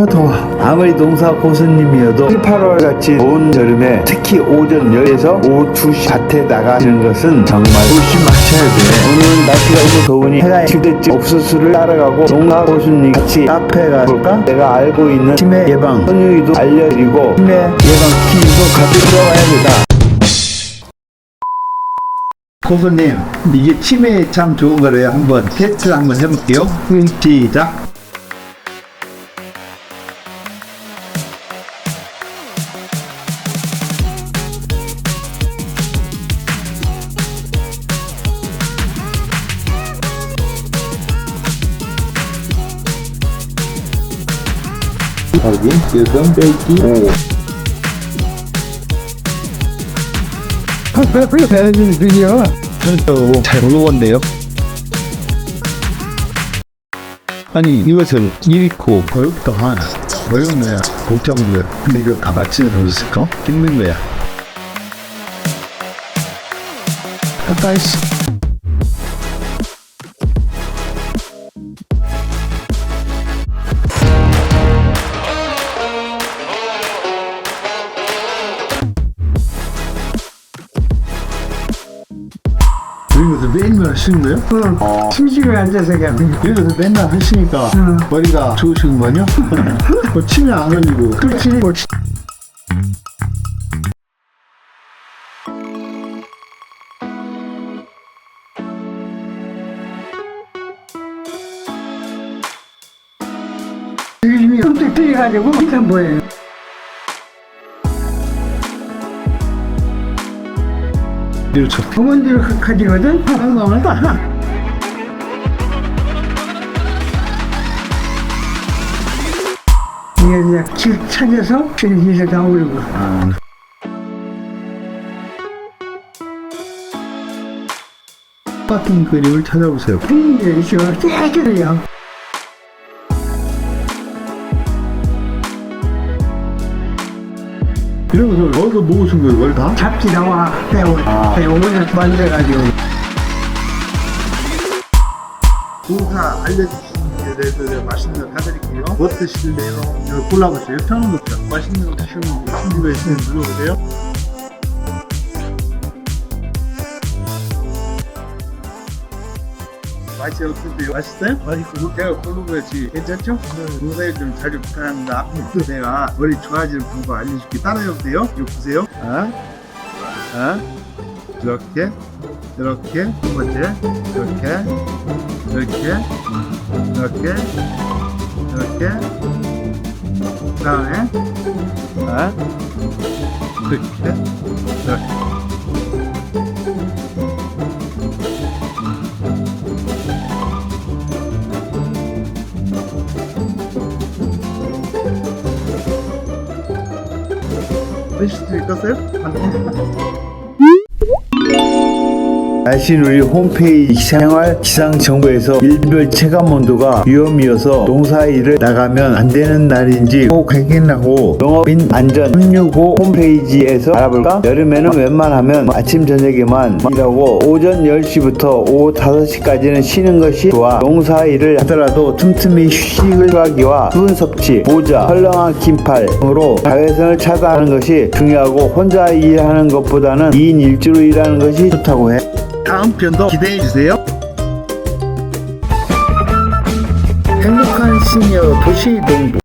아 더워 아무리 농사 고수님이어도 7, 8월 같이 더운 여름에 특히 오전 10에서 오후 2시 밭에 나가시는 것은 정말 조심하셔야 돼. 오늘은 날씨가 너무 더우니 해가 질 때쯤 옥수수를 따라가고 농가 고수님 같이 카페에 가볼까? 내가 알고 있는 치매 예방 선유기도 알려드리고 치매 예방 키도 같이 들어가야 되다. 고수님 이게 치매에 참 좋은 거래요. 한번 테스트 한번 해볼게요. 시작 확인 여성 빼기 오 저잘 모르겠네요. 아니 이것을 잃고 벌써 하나 어려운 거야 거야 근데 이거 다 맞추는 없을까? 힘든 거야. 아따이씨 이것도 맨날 하시는 거예요? 어. 심식을 앉아서 그냥 이것도 맨날 하시니까 머리가 좋으신 거냐? 뭐 치매 안 걸리고 그렇지 뭐 요즘이 뚝뚝 뛰어가지고 일단 뭐예요 이렇죠. 부모님들 가지거든? 한번을 다 이게 길 찾아서 길에서 다 올리고. 똑같은 그림을 찾아보세요. 이제 있어 깨끗해요 것을 어디서 모으신 거예요? 뭘 다? 잡지 나와 배워 배우면 만들어가지고 농사 알려주신 데 대해서 내가 맛있는 거 사드릴게요. 뭐 드실래요? 이거 골라보세요. 처음부터 맛있는 거 드시는 거 준비가 있으면 눌러보세요. 맛이 어떠세요? 맛있어요? 맛있고 제가 고른 거지 괜찮죠? 농사일 좀 자주 부탁합니다. 내가 머리 좋아지는 방법 알려줄게. 따라해보세요. 이거 보세요. 아, 아, 이렇게, 이렇게 두 번째, 이렇게, 이렇게, 이렇게, 이렇게, 그 다음에, 아, 이렇게. 하실 수 있었어요? 날씨는 우리 홈페이지 생활 기상 정보에서 일별 체감 온도가 위험이어서 농사일을 나가면 안 되는 날인지 꼭 확인하고 농업인 안전 365 홈페이지에서 알아볼까? 여름에는 웬만하면 아침 저녁에만 일하고 오전 10시부터 오후 5시까지는 쉬는 것이 좋아 농사일을 하더라도 틈틈이 휴식을 하기와 수분 섭취, 모자, 헐렁한 긴팔 등으로 자외선을 차단하는 것이 중요하고 혼자 일하는 것보다는 2인 1조로 일하는 것이 좋다고 해 다음 편도 기대해 주세요. 행복한 시니어 도시 농부